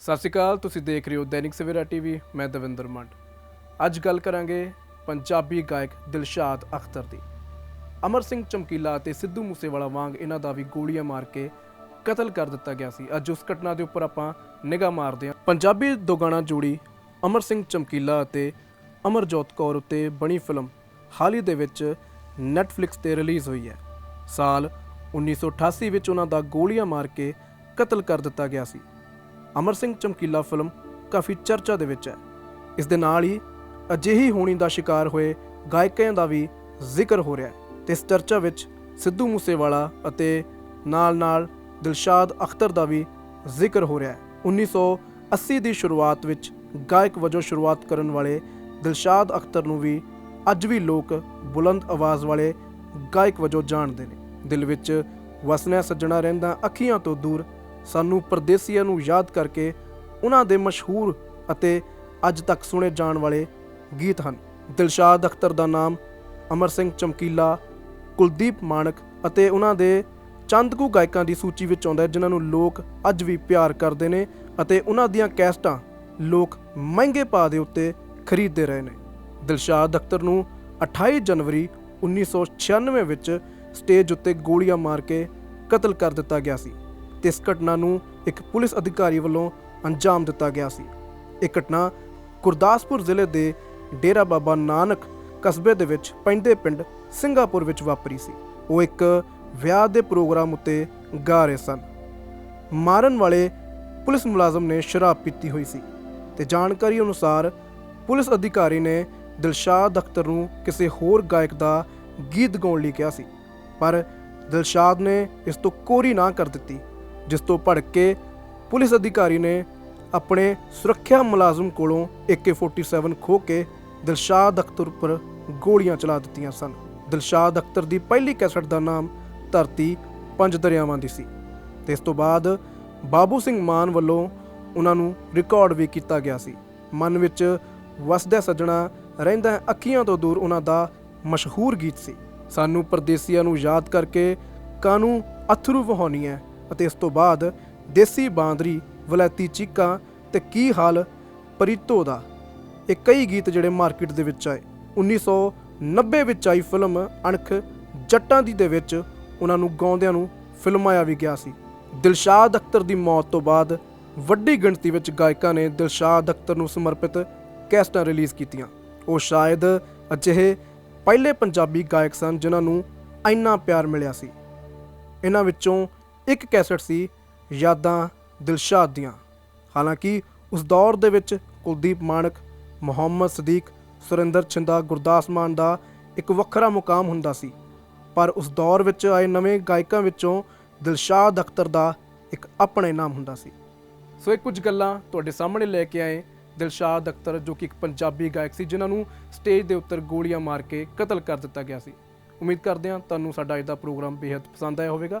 ਸਤਿ ਸ਼੍ਰੀ ਅਕਾਲ, ਤੁਸੀਂ ਦੇਖ ਰਹੇ ਹੋ ਦੈਨਿਕ ਸਵੇਰਾ ਟੀਵੀ, ਮੈਂ ਦਵਿੰਦਰ ਮੰਡ। ਅੱਜ ਗੱਲ ਕਰਾਂਗੇ ਪੰਜਾਬੀ ਗਾਇਕ ਦਿਲਸ਼ਾਦ ਅਖਤਰ ਦੀ। ਅਮਰ ਸਿੰਘ ਚਮਕੀਲਾ ਅਤੇ ਸਿੱਧੂ ਮੂਸੇਵਾਲਾ ਵਾਂਗ ਇਹਨਾਂ ਦਾ ਵੀ ਗੋਲੀਆਂ ਮਾਰ ਕੇ ਕਤਲ ਕਰ ਦਿੱਤਾ ਗਿਆ ਸੀ। ਅੱਜ ਉਸ ਘਟਨਾ ਦੇ ਉੱਪਰ ਆਪਾਂ ਨਿਗਾਹ ਮਾਰਦੇ ਹਾਂ। ਪੰਜਾਬੀ ਦੋਗਾਣਾ ਜੋੜੀ ਅਮਰ ਸਿੰਘ ਚਮਕੀਲਾ ਅਤੇ ਅਮਰਜੋਤ ਕੌਰ ਉੱਤੇ ਬਣੀ ਫਿਲਮ ਹਾਲ ਹੀ ਦੇ ਵਿੱਚ ਨੈਟਫਲਿਕਸ ਤੇ ਰਿਲੀਜ਼ ਹੋਈ ਹੈ। ਸਾਲ 1988 ਵਿੱਚ ਉਹਨਾਂ ਦਾ ਗੋਲੀਆਂ ਮਾਰ ਕੇ ਕਤਲ ਕਰ ਦਿੱਤਾ ਗਿਆ ਸੀ। ਅਮਰ ਸਿੰਘ ਚਮਕੀਲਾ ਫਿਲਮ ਕਾਫੀ ਚਰਚਾ ਦੇ ਵਿੱਚ ਹੈ। ਇਸ ਦੇ ਨਾਲ ਹੀ ਅਜਿਹੀ ਹੋਣੀ ਦਾ ਸ਼ਿਕਾਰ ਹੋਏ ਗਾਇਕਾਂ ਦਾ ਵੀ ਜ਼ਿਕਰ ਹੋ ਰਿਹਾ ਹੈ ਤੇ ਇਸ ਚਰਚਾ ਵਿੱਚ ਸਿੱਧੂ ਮੂਸੇਵਾਲਾ ਅਤੇ ਨਾਲ-ਨਾਲ ਦਿਲਸ਼ਾਦ ਅਖਤਰ ਦਾ ਵੀ ਜ਼ਿਕਰ ਹੋ ਰਿਹਾ ਹੈ। 1980 ਦੀ ਸ਼ੁਰੂਆਤ ਵਿੱਚ ਗਾਇਕ ਵਜੋਂ ਸ਼ੁਰੂਆਤ ਕਰਨ ਵਾਲੇ ਦਿਲਸ਼ਾਦ ਅਖਤਰ ਨੂੰ ਵੀ ਅੱਜ ਵੀ ਲੋਕ ਬੁਲੰਦ ਆਵਾਜ਼ ਵਾਲੇ ਗਾਇਕ ਵਜੋਂ ਜਾਣਦੇ ਨੇ। ਦਿਲ ਵਿੱਚ ਵਸਣਾ ਸੱਜਣਾ ਰਹਿੰਦਾ ਅੱਖੀਆਂ ਤੋਂ ਦੂਰ ਸਾਨੂੰ ਪਰਦੇਸੀਆਂ ਨੂੰ ਯਾਦ ਕਰਕੇ ਉਹਨਾਂ ਦੇ ਮਸ਼ਹੂਰ ਅਤੇ ਅੱਜ ਤੱਕ ਸੁਣੇ ਜਾਣ ਵਾਲੇ ਗੀਤ ਹਨ। ਦਿਲਸ਼ਾਦ ਅਖਤਰ ਦਾ ਨਾਮ, ਅਮਰ ਸਿੰਘ ਚਮਕੀਲਾ, ਕੁਲਦੀਪ ਮਾਨਕ ਅਤੇ ਉਹਨਾਂ ਦੇ ਚੰਦ ਕੁ ਗਾਇਕਾਂ ਦੀ ਸੂਚੀ ਵਿੱਚ ਆਉਂਦਾ ਹੈ, ਜਿਨ੍ਹਾਂ ਨੂੰ ਲੋਕ ਅੱਜ ਵੀ ਪਿਆਰ ਕਰਦੇ ਨੇ ਅਤੇ ਉਹਨਾਂ ਦੀਆਂ ਕੈਸਟਾਂ ਲੋਕ ਮਹਿੰਗੇ ਭਾਅ ਦੇ ਉੱਤੇ ਖਰੀਦਦੇ ਰਹੇ ਨੇ। ਦਿਲਸ਼ਾਦ ਅਖਤਰ ਨੂੰ 28 ਜਨਵਰੀ 1996 ਵਿੱਚ ਸਟੇਜ ਉੱਤੇ ਗੋਲੀਆਂ ਮਾਰ ਕੇ ਕਤਲ ਕਰ ਦਿੱਤਾ ਗਿਆ ਸੀ। ਤੇ ਇਸ ਘਟਨਾ ਨੂੰ ਇੱਕ ਪੁਲਿਸ ਅਧਿਕਾਰੀ ਵੱਲੋਂ ਅੰਜਾਮ ਦਿੱਤਾ ਗਿਆ ਸੀ। ਇਹ ਘਟਨਾ ਗੁਰਦਾਸਪੁਰ ਜ਼ਿਲ੍ਹੇ ਦੇ ਡੇਰਾ ਬਾਬਾ ਨਾਨਕ ਕਸਬੇ ਦੇ ਵਿੱਚ ਪੈਂਦੇ ਪਿੰਡ ਸਿੰਗਾਪੁਰ ਵਿੱਚ ਵਾਪਰੀ ਸੀ। ਉਹ ਇੱਕ ਵਿਆਹ ਦੇ ਪ੍ਰੋਗਰਾਮ ਉੱਤੇ ਗਾ ਰਹੇ ਸਨ। ਮਾਰਨ ਵਾਲੇ ਪੁਲਿਸ ਮੁਲਾਜ਼ਮ ਨੇ ਸ਼ਰਾਬ ਪੀਤੀ ਹੋਈ ਸੀ ਤੇ ਜਾਣਕਾਰੀ ਅਨੁਸਾਰ ਪੁਲਿਸ ਅਧਿਕਾਰੀ ਨੇ ਦਿਲਸ਼ਾਦ ਅਖਤਰ ਨੂੰ ਕਿਸੇ ਹੋਰ ਗਾਇਕ ਦਾ ਗੀਤ ਗਾਉਣ ਲਈ ਕਿਹਾ ਸੀ। ਪਰ ਦਿਲਸ਼ਾਦ ਨੇ ਇਸ ਤੋਂ ਕੋਰੀ ਨਾ ਕਰ ਦਿੱਤੀ। ਜਿਸ ਤੋਂ ਭੜਕ ਕੇ ਪੁਲਿਸ ਅਧਿਕਾਰੀ ਨੇ ਆਪਣੇ ਸੁਰੱਖਿਆ ਮੁਲਾਜ਼ਮ ਕੋਲੋਂ AK47 ਖੋ ਕੇ ਦਿਲਸ਼ਾਦ ਅਖਤਰ ਉੱਪਰ ਗੋਲੀਆਂ ਚਲਾ ਦਿੱਤੀਆਂ ਸਨ। ਦਿਲਸ਼ਾਦ ਅਖਤਰ ਦੀ ਪਹਿਲੀ ਕੈਸਟ ਦਾ ਨਾਮ ਧਰਤੀ ਪੰਜ ਦਰਿਆਵਾਂ ਦੀ ਸੀ ਤੇ ਇਸ ਤੋਂ ਬਾਅਦ ਬਾਬੂ ਸਿੰਘ ਮਾਨ ਵੱਲੋਂ ਉਹਨਾਂ ਨੂੰ ਰਿਕਾਰਡ ਵੀ ਕੀਤਾ ਗਿਆ ਸੀ। ਮਨ ਵਿੱਚ ਵਸਦਾ ਸੱਜਣਾ ਰਹਿੰਦਾ ਅੱਖੀਆਂ ਤੋਂ ਦੂਰ ਉਹਨਾਂ ਦਾ ਮਸ਼ਹੂਰ ਗੀਤ ਸੀ। ਸਾਨੂੰ ਪਰਦੇਸੀਆਂ ਨੂੰ ਯਾਦ ਕਰਕੇ ਕਾਨੂੰ ਅਥਰੂ ਵਹਾਉਣੀ ਹੈ ਅਤੇ ਇਸ ਤੋਂ ਬਾਅਦ ਦੇਸੀ ਬਾਂਦਰੀ, ਵਲੈਤੀ ਚੀਕਾਂ ਤੇ ਕੀ ਹਾਲ ਪਰੀਤੋ ਦਾ? ਇਹ ਕਈ ਗੀਤ ਜਿਹੜੇ ਮਾਰਕੀਟ ਦੇ ਵਿੱਚ ਆਏ। 1990 ਵਿੱਚ ਆਈ ਫਿਲਮ ਅਣਖ ਜੱਟਾਂ ਦੀ ਦੇ ਵਿੱਚ ਉਹਨਾਂ ਨੂੰ ਗਾਉਂਦਿਆਂ ਨੂੰ ਫਿਲਮਾਇਆ ਵੀ ਗਿਆ ਸੀ। ਦਿਲਸ਼ਾਦ ਅਖਤਰ ਦੀ ਮੌਤ ਤੋਂ ਬਾਅਦ ਵੱਡੀ ਗਿਣਤੀ ਵਿੱਚ ਗਾਇਕਾਂ ਨੇ ਦਿਲਸ਼ਾਦ ਅਖਤਰ ਨੂੰ ਸਮਰਪਿਤ ਕੈਸਟਾਂ ਰਿਲੀਜ਼ ਕੀਤੀਆਂ। ਉਹ ਸ਼ਾਇਦ ਅਜਿਹੇ ਪਹਿਲੇ ਪੰਜਾਬੀ ਗਾਇਕ ਸਨ ਜਿਨ੍ਹਾਂ ਨੂੰ ਇੰਨਾ ਪਿਆਰ ਮਿਲਿਆ ਸੀ। ਇਹਨਾਂ ਵਿੱਚੋਂ ਇੱਕ ਕੈਸਟ ਸੀ ਯਾਦਾਂ ਦਿਲਸ਼ਾਦ ਦੀਆਂ। ਹਾਲਾਂਕਿ ਉਸ ਦੌਰ ਦੇ ਵਿੱਚ ਕੁਲਦੀਪ ਮਾਨਕ ਮੁਹੰਮਦ ਸਦੀਕ, ਸੁਰਿੰਦਰ ਛਿੰਦਾ, ਗੁਰਦਾਸ ਮਾਨ ਦਾ ਇੱਕ ਵੱਖਰਾ ਮੁਕਾਮ ਹੁੰਦਾ ਸੀ। ਪਰ ਉਸ ਦੌਰ ਵਿੱਚ ਆਏ ਨਵੇਂ ਗਾਇਕਾਂ ਵਿੱਚੋਂ ਦਿਲਸ਼ਾਦ ਅਖਤਰ ਦਾ ਇੱਕ ਆਪਣੇ ਨਾਮ ਹੁੰਦਾ ਸੀ। ਸੋ ਇਹ ਕੁਝ ਗੱਲਾਂ ਤੁਹਾਡੇ ਸਾਹਮਣੇ ਲੈ ਕੇ ਆਏ ਦਿਲਸ਼ਾਦ ਅਖਤਰ, ਜੋ ਕਿ ਇੱਕ ਪੰਜਾਬੀ ਗਾਇਕ ਸੀ, ਜਿਨ੍ਹਾਂ ਨੂੰ ਸਟੇਜ ਦੇ ਉੱਤੇ ਗੋਲੀਆਂ ਮਾਰ ਕੇ ਕਤਲ ਕਰ ਦਿੱਤਾ ਗਿਆ ਸੀ। ਉਮੀਦ ਕਰਦੇ ਹਾਂ ਤੁਹਾਨੂੰ ਸਾਡਾ ਅੱਜ ਦਾ ਪ੍ਰੋਗਰਾਮ ਬੇहद ਪਸੰਦ ਆਇਆ ਹੋਵੇਗਾ।